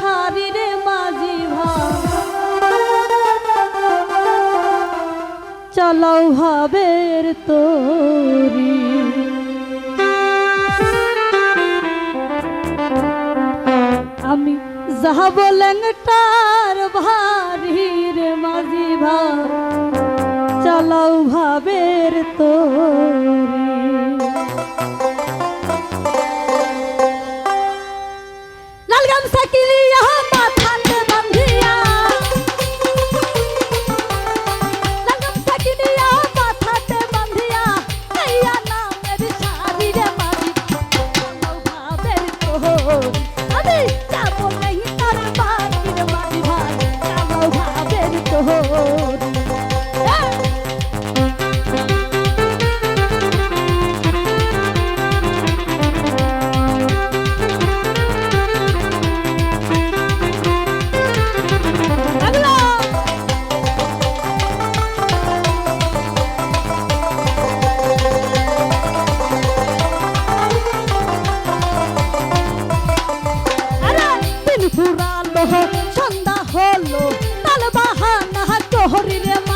শারীরে মাঝি চালাও ভাবের তোরি। আমি যাহা বলেন তার ভারির মাঝি ভাব চালাও ভাবের তোরি। লাল গামছা কিনি Adi! সন্ধ্যা হলো তাল হাত তোহরি রে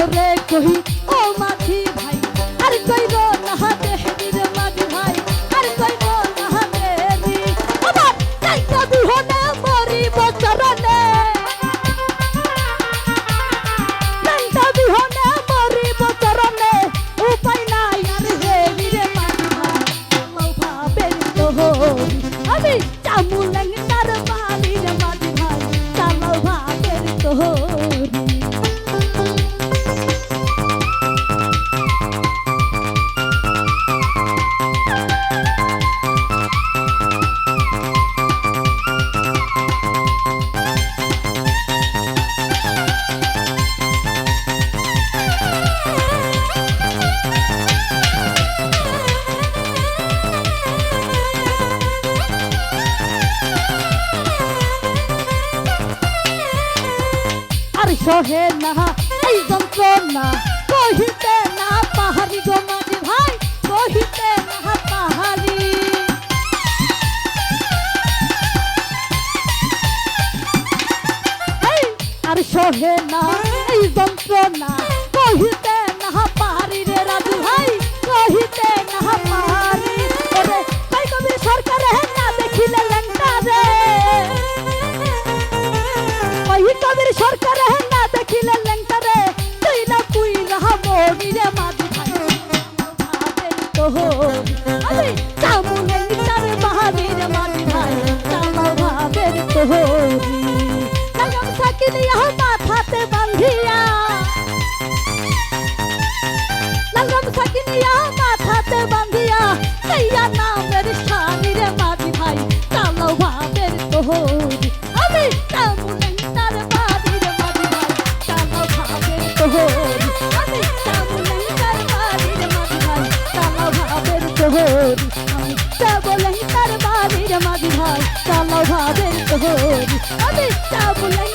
করে কহি সহে না, এই যন্ত্রণা। কহিতে না পাহাড়ি গোমারি ভাই, কহিতে না পাহাড়ি। আর সহে না, এই যন্ত্রণা। কহিতে না পাহাড়ি রে রাজু ভাই, কহিতে না পাহাড়ি। তোরি তা বলে তার বাড়ির মাঝি ভাই চালাও ভাবের তোরি আমি তা বলে